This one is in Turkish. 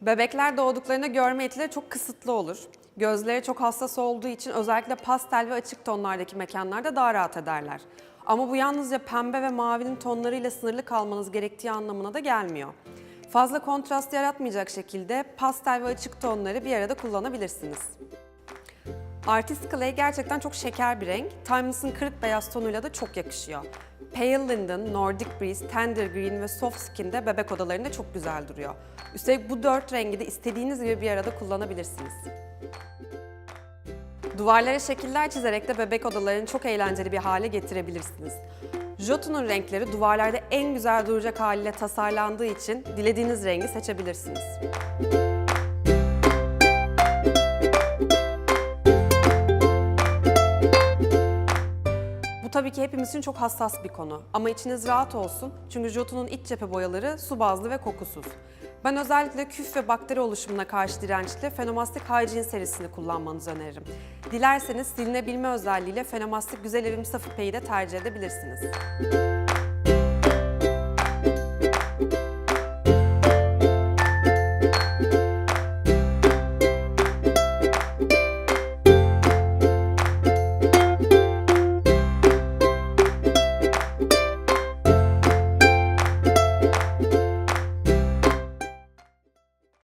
Bebekler doğduklarında görme yetileri çok kısıtlı olur. Gözleri çok hassas olduğu için özellikle pastel ve açık tonlardaki mekanlarda daha rahat ederler. Ama bu yalnızca pembe ve mavinin tonlarıyla sınırlı kalmanız gerektiği anlamına da gelmiyor. Fazla kontrast yaratmayacak şekilde pastel ve açık tonları bir arada kullanabilirsiniz. Artist Clay gerçekten çok şeker bir renk. Timeless'ın kırık beyaz tonuyla da çok yakışıyor. Pale Linden, Nordic Breeze, Tender Green ve Soft Skin de bebek odalarında çok güzel duruyor. Üstelik bu dört rengi de istediğiniz gibi bir arada kullanabilirsiniz. Duvarlara şekiller çizerek de bebek odalarını çok eğlenceli bir hale getirebilirsiniz. Jotun'un renkleri duvarlarda en güzel duracak haliyle tasarlandığı için dilediğiniz rengi seçebilirsiniz. Bu tabii ki hepimiz için çok hassas bir konu. Ama içiniz rahat olsun çünkü Jotun'un iç cephe boyaları su bazlı ve kokusuz. Ben özellikle küf ve bakteri oluşumuna karşı dirençli Phenomastic Hygiene serisini kullanmanızı öneririm. Dilerseniz silinebilme özelliğiyle Phenomastic Güzel Evim Saf İpeği de tercih edebilirsiniz.